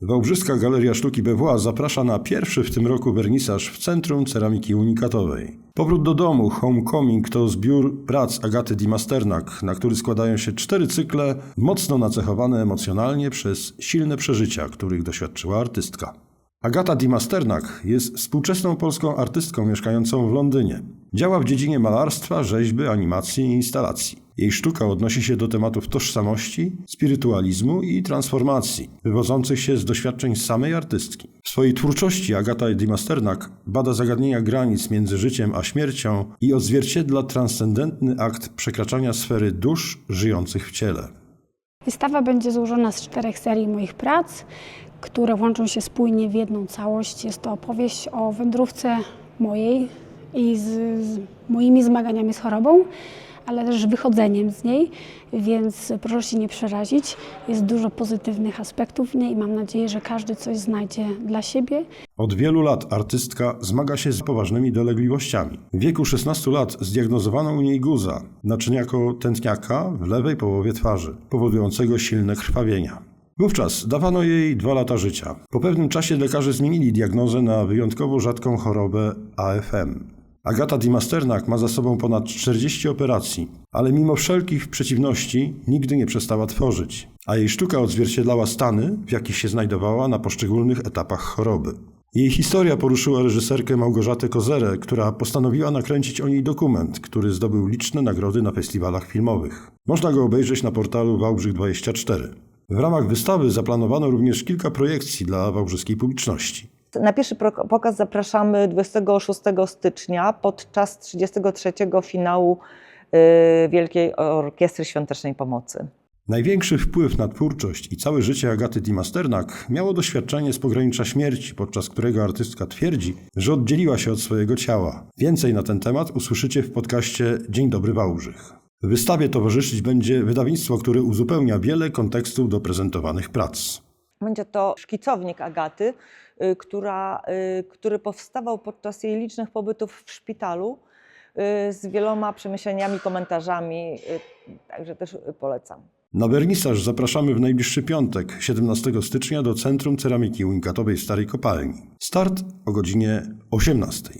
Wałbrzyska Galeria Sztuki BWA zaprasza na pierwszy w tym roku wernisaż w Centrum Ceramiki Unikatowej. Powrót do domu, Homecoming to zbiór prac Agaty Di Masternak, na który składają się cztery cykle, mocno nacechowane emocjonalnie przez silne przeżycia, których doświadczyła artystka. Agata Di Masternak jest współczesną polską artystką mieszkającą w Londynie. Działa w dziedzinie malarstwa, rzeźby, animacji i instalacji. Jej sztuka odnosi się do tematów tożsamości, spirytualizmu i transformacji, wywodzących się z doświadczeń samej artystki. W swojej twórczości Agata Di Masternak bada zagadnienia granic między życiem a śmiercią i odzwierciedla transcendentny akt przekraczania sfery dusz żyjących w ciele. Wystawa będzie złożona z czterech serii moich prac, które łączą się spójnie w jedną całość. Jest to opowieść o wędrówce mojej i z, z moimi zmaganiami z chorobą, ale też wychodzeniem z niej, więc proszę się nie przerazić. Jest dużo pozytywnych aspektów w niej i mam nadzieję, że każdy coś znajdzie dla siebie. Od wielu lat artystka zmaga się z poważnymi dolegliwościami. W wieku 16 lat zdiagnozowano u niej guza, naczyniako tętniaka w lewej połowie twarzy, powodującego silne krwawienia. Wówczas dawano jej dwa lata życia. Po pewnym czasie lekarze zmienili diagnozę na wyjątkowo rzadką chorobę AFM. Agata Di Masternak ma za sobą ponad 40 operacji, ale mimo wszelkich przeciwności nigdy nie przestała tworzyć, a jej sztuka odzwierciedlała stany, w jakich się znajdowała na poszczególnych etapach choroby. Jej historia poruszyła reżyserkę Małgorzatę Kozerę, która postanowiła nakręcić o niej dokument, który zdobył liczne nagrody na festiwalach filmowych. Można go obejrzeć na portalu Wałbrzych24. W ramach wystawy zaplanowano również kilka projekcji dla wałbrzyskiej publiczności. Na pierwszy pokaz zapraszamy 26 stycznia podczas 33 finału y, Wielkiej Orkiestry Świątecznej Pomocy. Największy wpływ na twórczość i całe życie Agaty Di Masternak miało doświadczenie z pogranicza śmierci, podczas którego artystka twierdzi, że oddzieliła się od swojego ciała. Więcej na ten temat usłyszycie w podcaście Dzień Dobry Wałbrzych. Wystawie towarzyszyć będzie wydawnictwo, które uzupełnia wiele kontekstów do prezentowanych prac. Będzie to szkicownik Agaty, y, która, y, który powstawał podczas jej licznych pobytów w szpitalu y, z wieloma przemyśleniami, komentarzami, także też polecam. Na wernisaż zapraszamy w najbliższy piątek, 17 stycznia do Centrum Ceramiki Unikatowej Starej Kopalni. Start o godzinie 18.